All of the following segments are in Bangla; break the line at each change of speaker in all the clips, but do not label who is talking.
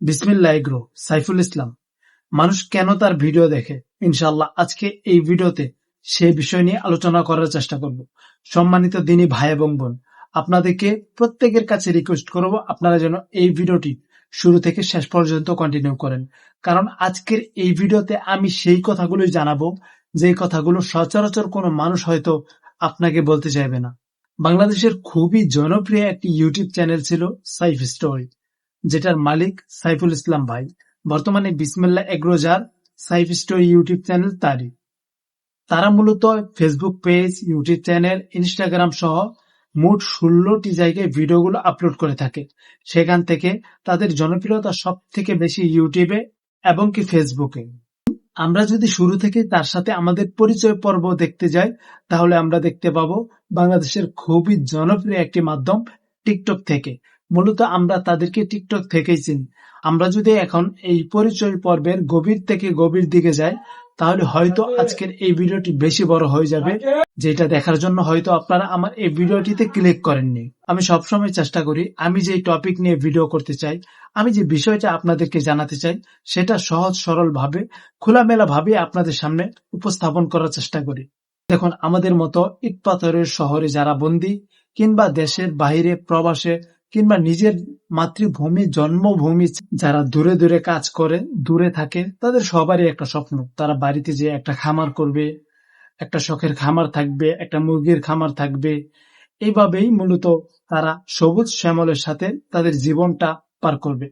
বিসমিল্লাহ এগ্রো, সাইফুল ইসলাম। মানুষ কেন তার ভিডিও দেখে? ইনশাল্লাহ আজকে এই ভিডিওতে সেই বিষয় নিয়ে আলোচনা করার চেষ্টা করব। সম্মানিত দিনী ভাই এবং বোন, আপনাদেরকে প্রত্যেকের কাছে রিকোয়েস্ট করব আপনারা যেন এই ভিডিওটি শুরু থেকে শেষ পর্যন্ত কন্টিনিউ করেন। কারণ আজকের এই ভিডিওতে আমি সেই কথাগুলোই জানাব, যে কথাগুলো সচরাচর কোনো মানুষ হয়তো আপনাকে বলতে চাইবে না। বাংলাদেশের খুবই জনপ্রিয় একটি ইউটিউব চ্যানেল ছিল সাইফ স্টোরি। যেটার মালিক সাইফুল ইসলাম ভাই। বর্তমানে বিসমিল্লা এগ্রোজার সাইফ স্টোরি ইউটিউব চ্যানেল তারই। তারা মূলত Facebook page, YouTube channel, Instagram সহ মোট ষোলোটি জায়গায় ভিডিওগুলো আপলোড করে থাকে। সেখান থেকে তাদের জনপ্রিয়তা সব থেকে বেশি ইউটিউবে এবং কি ফেসবুকে। আমরা যদি শুরু থেকে তার সাথে আমাদের পরিচয় পর্ব দেখতে যাই, তাহলে আমরা দেখতে পাবো বাংলাদেশের খুবই জনপ্রিয় একটি মাধ্যম, টিকটক থেকে। মূলত আমরা তাদেরকে টিকটক থেকেই চিনি। আমরা যদি এখন এই পরিচয় পর্বের গভীর থেকে গভীর দিকে যাই, তাহলে হয়তো আজকের এই ভিডিওটি বেশি বড় হয়ে যাবে, যেটা দেখার জন্য হয়তো আপনারা আমার এই ভিডিওটিতে ক্লিক করেননি। আমি সবসময় চেষ্টা করি, আমি যে টপিক নিয়ে ভিডিও করতে চাই, আমি যে বিষয়টা আপনাদেরকে জানাতে চাই, সেটা সহজ সরল ভাবে খোলামেলা ভাবে আপনাদের সামনে উপস্থাপন করার চেষ্টা করি। দেখুন, আমাদের মতো ইট শহরে যারা বন্দী, কিংবা দেশের বাইরে, প্রবাসে কিংবা নিজের মাতৃভূমি, জন্মভূমি যারা দূরে দূরে কাজ করে, দূরে থাকে, তাদের সবারই একটা স্বপ্ন। তারা বাড়িতে যে একটা খামার করবে, একটা শখের খামার থাকবে, একটা মুরগির খামার থাকবে। এইভাবেই মূলত তারা সবুজ শ্যামলের সাথে তাদের জীবনটা পার করবে।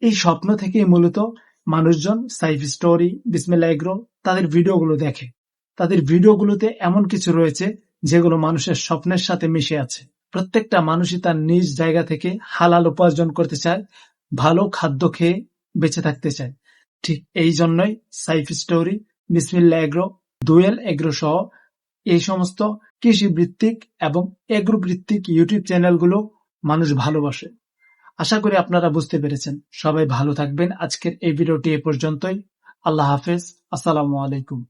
এই স্বপ্ন থেকেই মূলত মানুষজন সাইফ স্টোরি বিসমিল্লা তাদের ভিডিওগুলো দেখে। তাদের ভিডিওগুলোতে এমন কিছু রয়েছে যেগুলো মানুষের স্বপ্নের সাথে মিশে আছে। প্রত্যেকটা মানুষই তার নিজ জায়গা থেকে হালাল উপার্জন করতে চায়, ভালো খাদ্য খেয়ে বেঁচে থাকতে চায়। ঠিক এই জন্যই সাইফ স্টোরি বিসমিল্লা এগ্রো, দুয়েল এগ্রো সহ এই সমস্ত কৃষি ভিত্তিক এবং এগ্রো ভিত্তিক ইউটিউব চ্যানেলগুলো মানুষ ভালোবাসে। আশা করি আপনারা বুঝতে পেরেছেন। সবাই ভালো থাকবেন। আজকের এই ভিডিওটি এ পর্যন্তই। আল্লাহ হাফেজ। আসসালামু আলাইকুম।